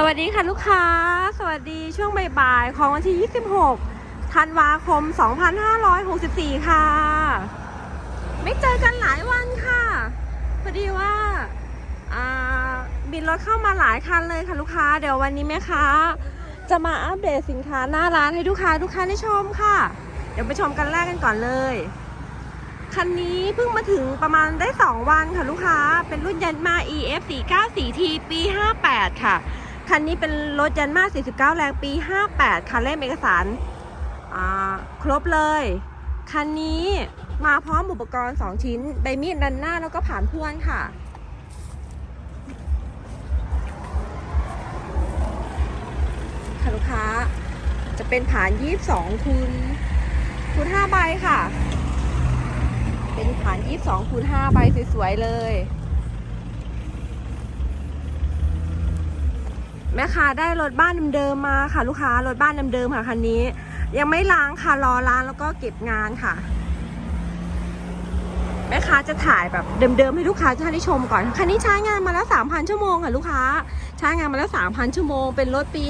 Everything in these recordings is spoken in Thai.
สวัสดีค่ะลูกค้า สวัสดีช่วงบ่ายๆของวันที่ 26 ธันวาคม 2564 ค่ะ ไม่เจอกันหลายวันค่ะ พอดีว่าาบินรถเข้ามาหลายคันเลยค่ะลูกค้า เดี๋ยววันนี้แม่ค้าจะมาอัปเดตสินค้าหน้าร้านให้ลูกค้าทุกค้าได้ชมค่ะ เดี๋ยวไปชมกันแรกกันก่อนเลย คันนี้เพิ่งมาถึงประมาณได้ 2 วันค่ะลูกค้า เป็นรุ่นยันมา EF 494T ปี 58 ค่ะ คันนี้เป็นรถยันมา 49 แรงปี 58ค่ะเล่มเอกสารครบเลย คันนี้มาพร้อมอุปกรณ์ 2 ชิ้น ใบมีดดันหน้าแล้วก็ผ่านพ่วนค่ะ ค่ะลูกค้า จะเป็นฐาน 22 คูณคูณ5ใบค่ะ เป็นฐาน 22 คูณ5ใบสวยๆเลย แม่ค้าได้รถบ้านเดิมๆมาค่ะ ลูกค้ารถบ้านเดิมๆค่ะคันนี้ ยังไม่ล้างค่ะรอล้างแล้วก็เก็บงานค่ะ แม่ค้าจะถ่ายแบบเดิมๆให้ลูกค้าท่านได้ชมก่อนคันนี้ใช้งานมาแล้ว3,000ชั่วโมงค่ะลูกค้าใช้งานมาแล้ว3,000ชั่วโมง เป็นรถปี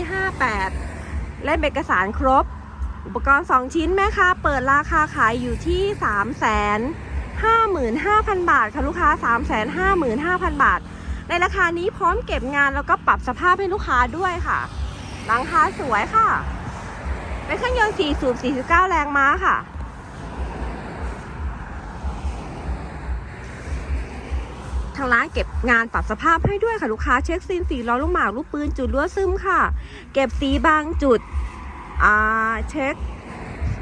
58และเอกสารครบ อุปกรณ์2ชิ้นแม่ค้าเปิดราคาขายอยู่ที่3 5 5 0 0 0บาทค่ะลูกค้า3 5 5 0 0 0บาท ในราคานี้พร้อมเก็บงานแล้วก็ปรับสภาพให้ลูกค้าด้วยค่ะ หลังคาสวยค่ะ เป็นเครื่องยนต์4สูบ49 แรงม้าค่ะ ทางร้านเก็บงานปรับสภาพให้ด้วยค่ะ ลูกค้าเช็คซีนสีล้อลูกหมากลูกปืนจุดรั่วซึมค่ะ เก็บสีบางจุด อ่า เช็ค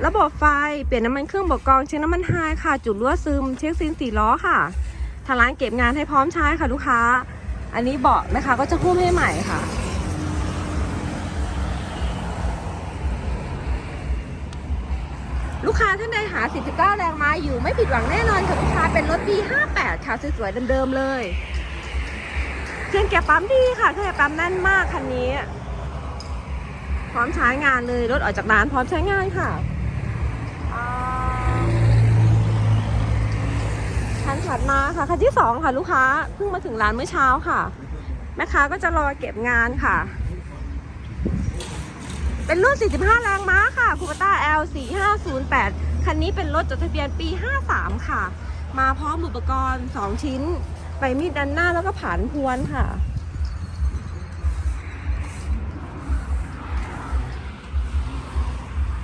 ระบบไฟ เปลี่ยนน้ำมันเครื่องบอกกอง เช็คน้ำมันไฮค่ะ จุดรั่วซึม เช็คซีนสีล้อค่ะ ทางร้านเก็บงานให้พร้อมใช้ค่ะลูกค้า อันนี้เบาะนะคะก็จะหุ้มให้ใหม่ค่ะ ลูกค้าท่านใดหา 49 แรงม้าอยู่ไม่ผิดหวังแน่นอนค่ะลูกค้าเป็นรถปี58 ค่ะสวยๆเดิมๆเลยเครื่องแกะปั๊มดีค่ะเครื่องแกะปั๊มแน่นมากคันนี้ พร้อมใช้งานเลยรถออกจากร้านพร้อมใช้งานค่ะอ่าคันถั ดมาค่ะคันที่สองค่ะลูกค้าเพิ่งมาถึงร้านเมื่อเช้าค่ะ แม่ค้าก็จะรอเก็บงานค่ะ เป็นรุ่น 45 แรงม้าค่ะคูปต้า L 4508คันนี้เป็นรถจดทะเบียนปี 53 ค่ะ มาพร้อมอุปกรณ์ 2 ชิ้น ใบมีดด้านหน้าแล้วก็ผานพวนค่ะ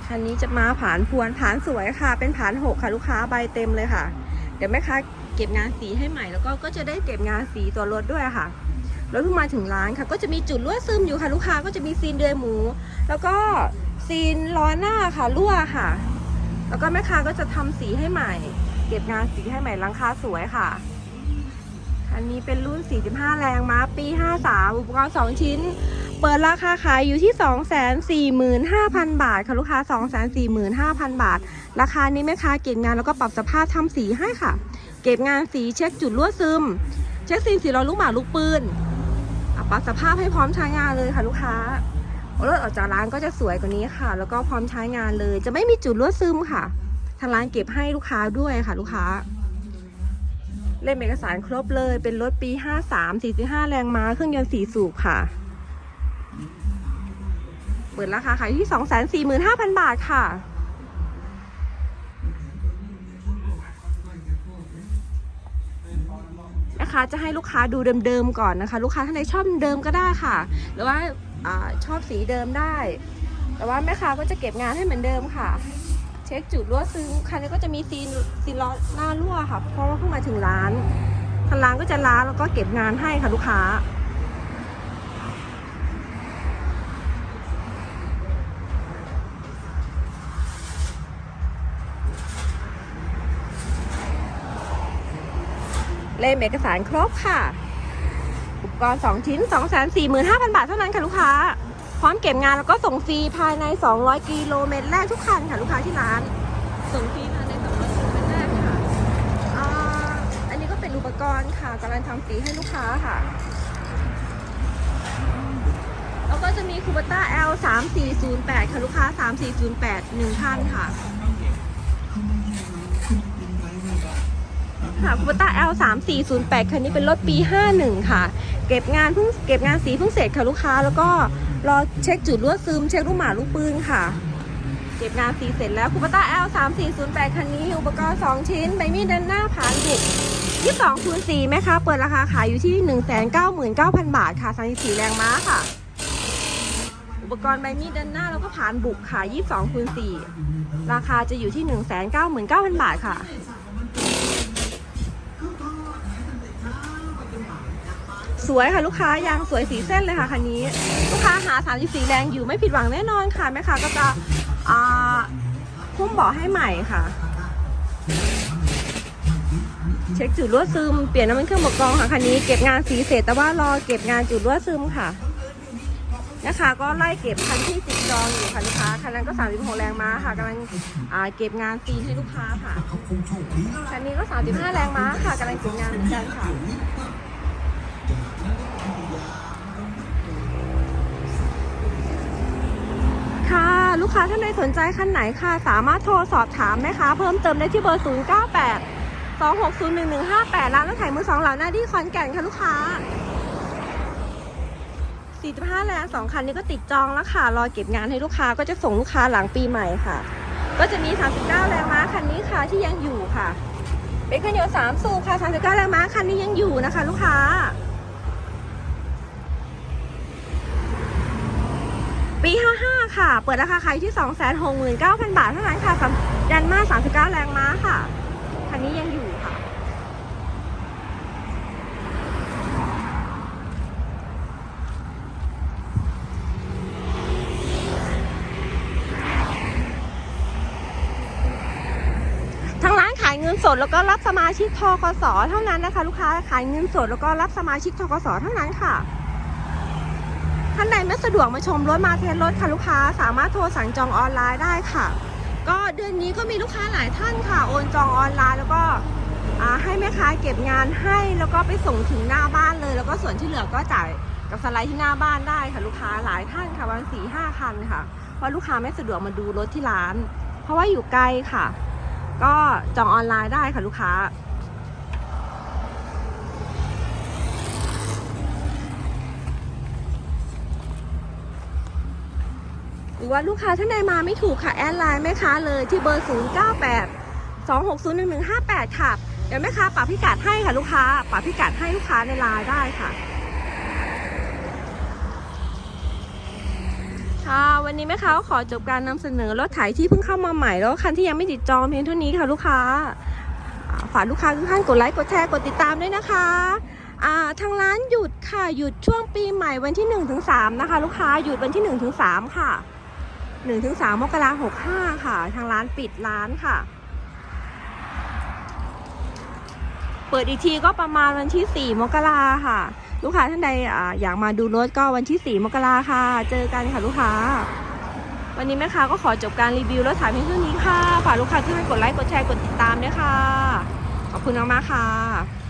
คันนี้จะมาผานพวนผานสวยค่ะ เป็นผานหกค่ะ ลูกค้าใบเต็มเลยค่ะ เดี๋ยวแม่ค้าเก็บงานสีให้ใหม่แล้วก็ก็จะได้เก็บงานสีตัวรถด้วยค่ะรถเพิ่งมาถึงร้านค่ะ ก็จะมีจุดรั่วซึมอยู่ค่ะ ลูกค้าก็จะมีซีนเดือยหมู แล้วก็ซีนล้อหน้าค่ะรั่วค่ะ แล้วก็แม่ค้าก็จะทำสีให้ใหม่ เก็บงานสีให้ใหม่ลังคาสวยค่ะอันนี้เป็นรุ่น 45 แรงม้าปี 53 อุปกรณ์ 2 ชิ้น เปิดราคาขายอยู่ที่ 245,000 บาทค่ะลูกค้า 245,000 บาท ราคานี้แม่ค้าเก็บงานแล้วก็ปรับสภาพทำสีให้ค่ะ เก็บงานสีเช็คจุดรั่วซึม เช็คซีนสีล้อลูกหมาลูกปืนปรับสภาพให้พร้อมใช้งานเลยค่ะลูกค้ารถออกจากร้านก็จะสวยกว่านี้ค่ะ แล้วก็พร้อมใช้งานเลย จะไม่มีจุดรั่วซึมค่ะ ทางร้านเก็บให้ลูกค้าด้วยค่ะ ลูกค้า เล่มเอกสารครบเลย เป็นรถปี 53 45 แรงม้า เครื่องยนต์4สูบค่ะ เปิดราคาขายที่ 245,000 บาทค่ะ นะคะจะให้ลูกค้าดูเดิมๆก่อนนะคะ ลูกค้าท่านใดชอบเดิมก็ได้ค่ะ หรือว่าอชอบสีเดิมได้ แต่ว่าแม่ค้าก็จะเก็บงานให้เหมือนเดิมค่ะ เช็คจุดรั่วซึมคันนี้ก็จะมีซีนซีนล้อหน้ารั่วค่ะ เพราะว่าเพิ่งมาถึงร้านทางร้านก็จะล้างแล้วก็เก็บงานให้ค่ะลูกค้า เล่มเอกสารครบค่ะ อุปกรณ์ 2 ชิ้น 245,000 บาทเท่านั้นค่ะลูกค้า พร้อมเก็บงานแล้วก็ส่งฟรีภายใน 200 กิโลเมตรแรกทุกคันค่ะลูกค้าที่ร้าน ส่งฟรีภายใน 200 กิโลเมตรแรกค่ะอ่าอันนี้ก็เป็นอุปกรณ์ค่ะกำลังทำสีให้ลูกค้าค่ะ แล้วก็จะมีคูเปต้า L 3408ค่ะลูกค้า 3408 1คันค่ะ ค่ะคูปต้า L 3 4 0 8คันนี้เป็นรถปี 51 ค่ะ เก็บงานเพิ่งเก็บงานสีเพิ่งเสร็จค่ะลูกค้า แล้วก็รอเช็คจุดรั่วซึม เช็คลูกหมาลูกปืนค่ะ เก็บงานสีเสร็จแล้วคูปต้า L 3 4 0 8คันนี้อุปกรณ์ 2 ชิ้นใบมีดด้านหน้าผานบุก22คูณ4แม่ค้าเปิดราคาขายอยู่ที่ 199,000 บาทค่ะ34แรงม้าค่ะ อุปกรณ์ใบมีดด้านหน้าแล้วก็ผานบุกค่ะ22คูณ4ราคาจะอยู่ที่ 199,000 บาทค่ะ สวยค่ะลูกค้ายางสวยสีเส้นเลยค่ะคันนี้ ลูกค้าหา 34 แรงอยู่ไม่ผิดหวังแน่นอนค่ะแม่ค้าก็จะอ่าพุ่มเบาะให้ใหม่ค่ะ เช็คจุดรั่วซึมเปลี่ยนน้ำมันเครื่องบกกรองค่ะคันนี้เก็บงานสีเสร็จแต่ว่ารอเก็บงานจุดรั่วซึมค่ะนะคะก็ไล่เก็บคันที่ติดจองอยู่ค่ะลูกค้าคันนั้นก็36แรงม้าค่ะกำลังอ่าเก็บงานซีให้ลูกค้าค่ะคันนี้ก็35แรงม้าค่ะกำลังเก็บงานเหมือนกันค่ะ ค่ะ ลูกค้าท่านใดสนใจคันไหนค่ะ สามารถโทรสอบถามแม่ค้าเพิ่มเติมได้ที่เบอร์ 0 9 8 2 6 0 1 1 5 8 ร้านรถไถมือสองเหล่าหน้าที่ขอนแก่นค่ะลูกค้า 45 แรงสองคันนี้ก็ติดจองแล้วค่ะ รอเก็บงานให้ลูกค้าก็จะส่งลูกค้าหลังปีใหม่ค่ะ ก็จะมี 39 แรงม้าคันนี้ค่ะที่ยังอยู่ค่ะ เป็นคันเดียว3สูบค่ะ 39 แรงม้าคันนี้ยังอยู่นะคะ ลูกค้าปี 55 ค่ะ เปิดราคาขายที่ 269,000 บาทเท่านั้นค่ะสำยันมา 39 แรงม้าค่ะ คันนี้ยังอยู่ค่ะ ทางร้านขายเงินสดแล้วก็รับสมาชิกทกสเท่านั้นนะคะ ลูกค้าขายเงินสดแล้วก็รับสมาชิกทกสเท่านั้นค่ะ ท่านใดไม่สะดวกมาชมรถมาเทสรถค่ะลูกค้าสามารถโทรสั่งจองออนไลน์ได้ค่ะ ก็เดือนนี้ก็มีลูกค้าหลายท่านค่ะ โอนจองออนไลน์แล้วก็ให้แม่ค้าเก็บงานให้แล้วก็ไปส่งถึงหน้าบ้านเลย แล้วก็ส่วนที่เหลือก็จ่ายกับสไลด์ที่หน้าบ้านได้ค่ะลูกค้าหลายท่านค่ะวันสี่ห้าคันค่ะเพราะลูกค้าไม่สะดวกมาดูรถที่ร้าน เพราะว่าอยู่ไกลค่ะ ก็จองออนไลน์ได้ค่ะลูกค้า รือว่าลูกค้าท่านใดมาไม่ถูกค่ะแอดไลน์แม่ค้าเลยที่เบอร์ 0 9 8 2 6 0 1 1 5 8 ค่ะ เดี๋ยวแม่ค้าปรับพิกัดให้ค่ะลูกค้าปรับพิกัดให้ลูกค้าในไลน์ได้ค่ะค่ะวันนี้แม่ค้าขอจบการนำเสนอรถไถที่เพิ่งเข้ามาใหม่แล้วคันที่ยังไม่ติดจองเพียงเท่านี้ค่ะลูกค้าฝากลูกค้าทุกท่านกดไลค์กดแชร์กดติดตามด้วยนะคะทางร้านหยุดค่ะหยุดช่วงปีใหม่วันที่1ถึง3นะคะ ลูกค้าหยุดวันที่1ถึง3ค่ะ 1ถึง3มกราคม65ค่ะ ทางร้านปิดร้านค่ะ เปิดอีกทีก็ประมาณวันที่ 4 มกราค่ะ ลูกค้าท่านใดออยากมาดูรถก็วันที่ 4 มกราค่ะ เจอกันค่ะลูกค้า วันนี้แม่ค้าก็ขอจบการรีวิวรถถ่ายเพียงเท่านี้ค่ะ ฝากลูกค้าทุกท่านกดไลค์ กดแชร์ กดติดตามด้วยค่ะ ขอบคุณมากๆค่ะ